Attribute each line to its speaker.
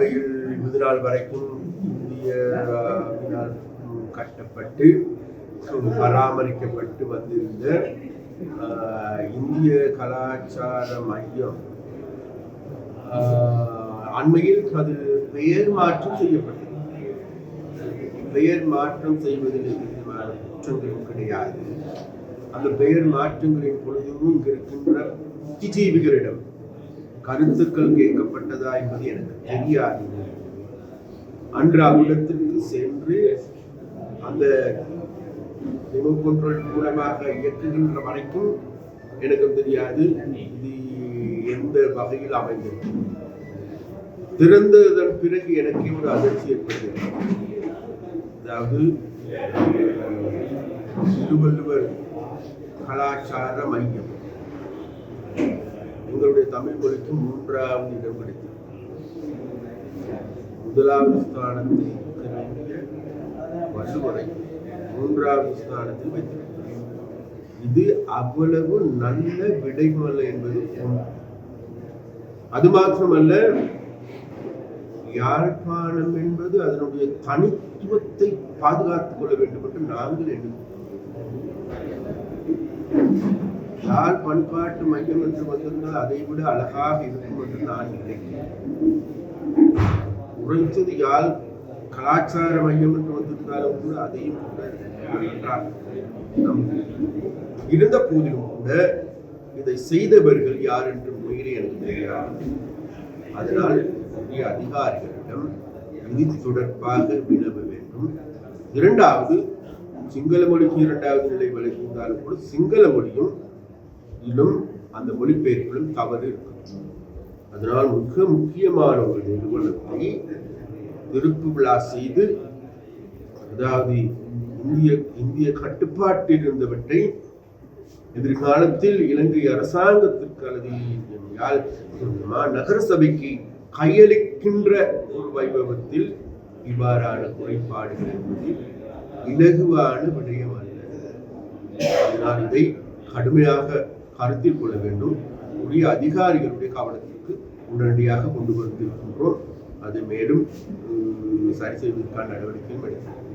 Speaker 1: அண்மையில் இது நாள் வரைக்கும் இந்தியாவினால் கட்டப்பட்டு பராமரிக்கப்பட்டு வந்திருந்த இந்திய கலாச்சார மையம். ஆஹ், அண்மையில் அது பெயர் மாற்றம் செய்யப்பட்டது. பெயர் மாற்றம் செய்வதில் குற்றங்களும் கிடையாது. அந்த பெயர் மாற்றங்களின் பொழுதும் இங்கிருக்கின்ற புத்திஜீவிகளிடம் கருத்துக்கள் கேட்கப்பட்டதா என்பது எனக்கு தெரியாது. அன்று அவ்விடத்திற்கு சென்று அந்த ரிமோட் கண்ட்ரோல் மூலமாக இயக்குகின்ற வரைக்கும் எனக்கு தெரியாது. இது எந்த வகையில் அமைந்தது? திறந்ததன் பிறகு எனக்கு ஒரு அதிர்ச்சி ஏற்பட்டது. அதாவது திருவள்ளுவர் கலாச்சார மையம். எங்களுடைய தமிழ் மொழிக்கு மூன்றாவது இடம் கிடைத்தது. முதலாவது ஸ்தானத்தில் இருக்கக்கூடிய வள்ளுவரை மூன்றாவது ஸ்தானத்தில் வைத்திருக்கிறார். இது அவ்வளவு நல்ல விடைமல்ல என்பது அது மாத்திரமல்ல யாழ்ப்பாணம் என்பது அதனுடைய தனித்துவத்தை பாதுகாத்துக் கொள்ள வேண்டும் என்று நாங்கள் எண்ணுகிறோம். யாழ் பண்பாட்டு மையம் என்று வந்திருந்தால் அதை விட அழகாக இருக்கும் என்று நான் நினைக்கிறேன். உரைத்தது யாழ் கலாச்சார மையம் என்று வந்திருந்தாலும் கூட அதையும் கூட இருந்த போதிலும் கூட இதை செய்தவர்கள் யார் என்று உண்மையிலே எனக்கு தெரியாது. அதனால் அதிகாரிகளிடம் இது தொடர்பாக வினவ வேண்டும். இரண்டாவது சிங்கள மொழிக்கு இரண்டாவது நிலை வழங்கியிருந்தாலும் கூட சிங்கள மொழியும் இன்னும் அந்த மொழிபெயர்ப்பிலும் தவறு இருக்கும் அதனால் மிக முக்கியமான ஒரு நிறுவனத்தை திருப்பு விழா செய்து அதாவது இந்திய இந்திய கட்டுப்பாட்டில் இருந்தவற்றை எதிர்காலத்தில் இலங்கை அரசாங்கத்திற்கு அல்லது என்றால் நகர சபைக்கு கையளிக்கின்ற ஒரு வைபவத்தில் இவ்வாறான குறைபாடுகள் என்பது இலகுவான விடயம் அல்ல. அதனால் இதை கடுமையாக கருத்தில் கொள்ள வேண்டும். உரிய அதிகாரிகளுடைய கவனத்திற்கு உடனடியாக கொண்டு வந்திருக்கின்றோம். அது மேலும் சரி செய்வதற்கான நடவடிக்கையும் எடுக்கிறது